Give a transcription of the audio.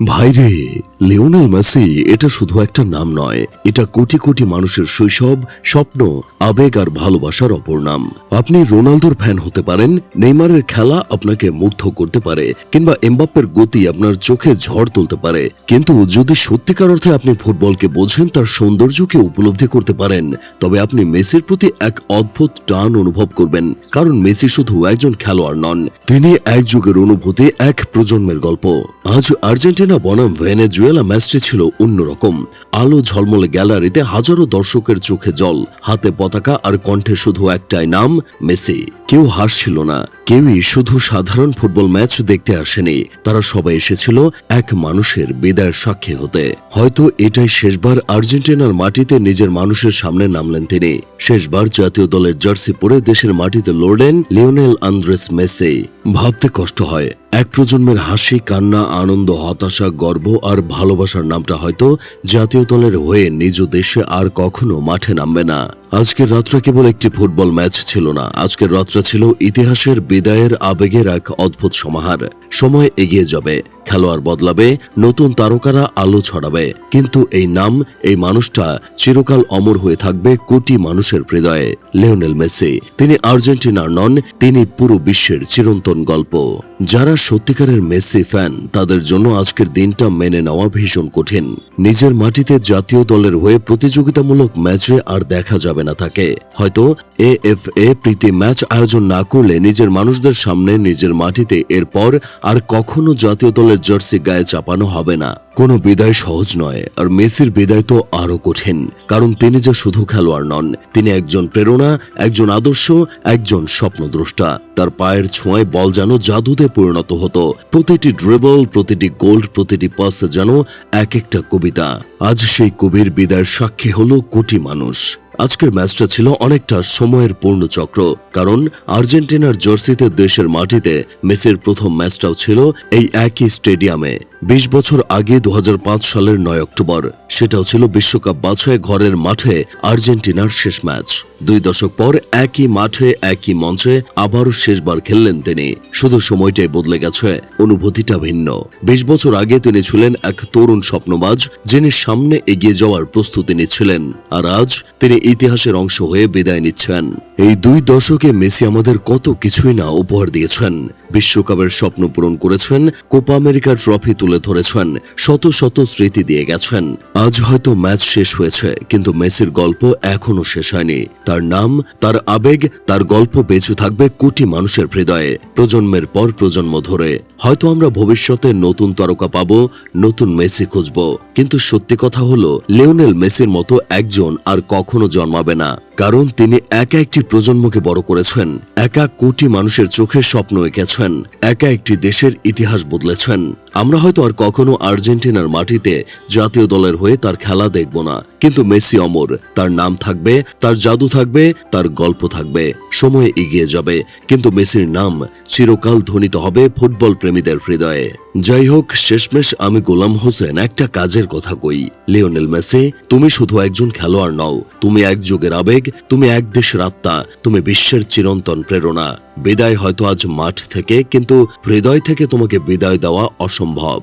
ভাইরে Lionel Messi, এটা শুধু একটা নাম নয়। এটা কোটি কোটি মানুষের শৈশব, স্বপ্ন, আবেগ আর ভালোবাসার অপর নাম। আপনি রোনালদোর ফ্যান হতে পারেন, নেইমারের খেলা আপনাকে মুগ্ধ করতে পারে, কিংবা এমবাপ্পের গতি আপনার চোখে ঝড় তুলতে পারে। কিন্তু যদি সত্যিকার অর্থে আপনি ফুটবলকে বোঝেন, তার সৌন্দর্যকে উপলব্ধি করতে পারেন। তবে আপনি মেসির প্রতি এক অদ্ভুত টান অনুভব করবেন, কারণ মেসি শুধু একজন খেলোয়াড় নন, তিনি এক যুগের অনুভূতি, এক প্রজন্মের গল্প। আজ আর্জেন্টিনা বনাম ভেনেজুয়েলা ম্যাচটি ছিল অন্যরকম। আলো ঝলমলে গ্যালারিতে হাজারো দর্শকের চোখে জল, হাতে পতাকা আর কণ্ঠে শুধু একটাই নাম, মেসি। কেউ হাসছিল না, কেউই শুধু সাধারণ ফুটবল ম্যাচ দেখতে আসেনি। তারা সবাই এসেছিল এক মানুষের বিদায়ের সাক্ষী হতে। হয়তো এটাই শেষবার আর্জেন্টিনার মাটিতে নিজের মানুষের সামনে নামলেন তিনি। শেষবার জাতীয় দলের জার্সি পরে দেশের মাটিতে লড়লেন লিওনেল আন্দ্রেস মেসি। ভাবতে কষ্ট হয় এক প্রজন্মের হাসি, কান্না, আনন্দ, হতাশা, গর্ব আর ভালোবাসার নামটা হয়তো জাতীয় দলের হয়ে নিজ দেশে আর কখনো মাঠে নামবে না। আজকের রাতটা কেবল একটি ফুটবল ম্যাচ ছিল না। আজকের রাতটা ছিল ইতিহাসের বিদায়ের আবেগের এক অদ্ভুত সমাহার। সময় এগিয়ে যাবে, খেলোয়াড় বদলাবে, নতুন তারকারা আলো ছড়াবে। কিন্তু এই নাম, এই মানুষটা চিরকাল অমর হয়ে থাকবে কোটি মানুষের হৃদয়ে। লিওনেল মেসি, তিনি আর্জেন্টিনার নন, তিনি পুরো বিশ্বের চিরন্তন গল্প। যারা সত্যিকারের মেসি ফ্যান, তাদের জন্য আজকের দিনটা মেনে নেওয়া ভীষণ কঠিন। নিজের মাটিতে জাতীয় দলের হয়ে প্রতিযোগিতামূলক ম্যাচে আর দেখা যাবে না তাকে হয়তো A F A Preity match আয়োজন না করলে নিজের মানুষদের সামনে নিজের মাটিতে এরপর আর কখনো জাতীয় দলের জার্সি গায়ে চাপানো হবে না। কোনো বিদায় সহজ নয়, আর মেসির বিদায় তো আরও কঠিন, কারণ তিনি যে শুধু খেলোয়াড় নন, তিনি একজন প্রেরণা, একজন আদর্শ, একজন স্বপ্নদ্রষ্টা। তার পায়ের ছোঁয়ায় বল যেন জাদুতে পরিণত হতো। প্রতিটি ড্রেবল প্রতিটি গোল্ড প্রতিটি পাস যেন এক একটা কবিতা। আজ সেই কবির বিদায়ের সাক্ষী হলো কোটি মানুষ। আজকের ম্যাচটা ছিল অনেকটা সময়ের পূর্ণ চক্র, কারণ আর্জেন্টিনার জার্সিতে দেশের মাটিতে মেসির প্রথম ম্যাচটাও ছিল এই একই স্টেডিয়ামে। বিশ বছর আগে দু হাজার পাঁচ সালের নয় অক্টোবর। সেটাও ছিল বিশ্বকাপ বাছাই ঘরের মাঠে আর্জেন্টিনার শেষ ম্যাচ। দুই দশক পর একই মাঠে, একই মঞ্চে আবারও শেষবার খেললেন তিনি। শুধু সময়টাই বদলে গেছে, অনুভূতিটা ভিন্ন। বিশ বছর আগে তিনি ছিলেন এক তরুণ স্বপ্নবাজ, যিনি সামনে এগিয়ে যাওয়ার প্রস্তুতি নিচ্ছিলেন। আর আজ তিনি ইতিহাসের অংশ হয়ে বিদায় নিচ্ছেন। এই দুই দশকে মেসি আমাদের কত কিছুই না উপহার দিয়েছেন। বিশ্বকাপের স্বপ্ন পূরণ করেছেন, কোপা আমেরিকার ট্রফি তুলে ধরেছেন, শত শত স্মৃতি দিয়ে গেছেন। আজ হয়তো ম্যাচ শেষ হয়েছে, কিন্তু মেসির গল্প এখনও শেষ হয়নি। তার নাম, তার আবেগ, তার গল্প বেঁচে থাকবে কোটি মানুষের হৃদয়ে। প্রজন্মের পর প্রজন্ম ধরে। হয়তো আমরা ভবিষ্যতে নতুন তারকা পাব, নতুন মেসি খুঁজব। কিন্তু সত্যি কথা হলো, লিওনেল মেসির মতো একজন আর কখনো জন্মাবে না। কারণ তিনি একা একটি প্রজন্মকে বড় করেছেন। একা কোটি মানুষের চোখের স্বপ্ন এঁকেছেন। একা একটি দেশের ইতিহাস বদলেছেন। আমরা হয়তো আর কখনো আর্জেন্টিনার মাটিতে জাতীয় দলের হয়ে তার খেলা দেখব না। কিন্তু মেসি অমর, তার নাম থাকবে, তার জাদু থাকবে, তার গল্প থাকবে। সময় এগিয়ে যাবে, কিন্তু মেসির নাম চিরকাল ধ্বনিত হবে ফুটবল প্রেমীদের হৃদয়ে। যাই হোক, শেষমেশ আমি গোলাম হোসেন, একটা কাজের কথা কই। লিওনেল মেসি, তুমি শুধু একজন খেলোয়াড় নও, তুমি এক যুগের আবেগ, তুমি এক দেশের আত্মা, তুমি বিশ্বের চিরন্তন প্রেরণা। বিদায় হয়তো আজ মাঠ থেকে কিন্তু হৃদয় থেকে তোমাকে বিদায় দেওয়া অসম্ভব।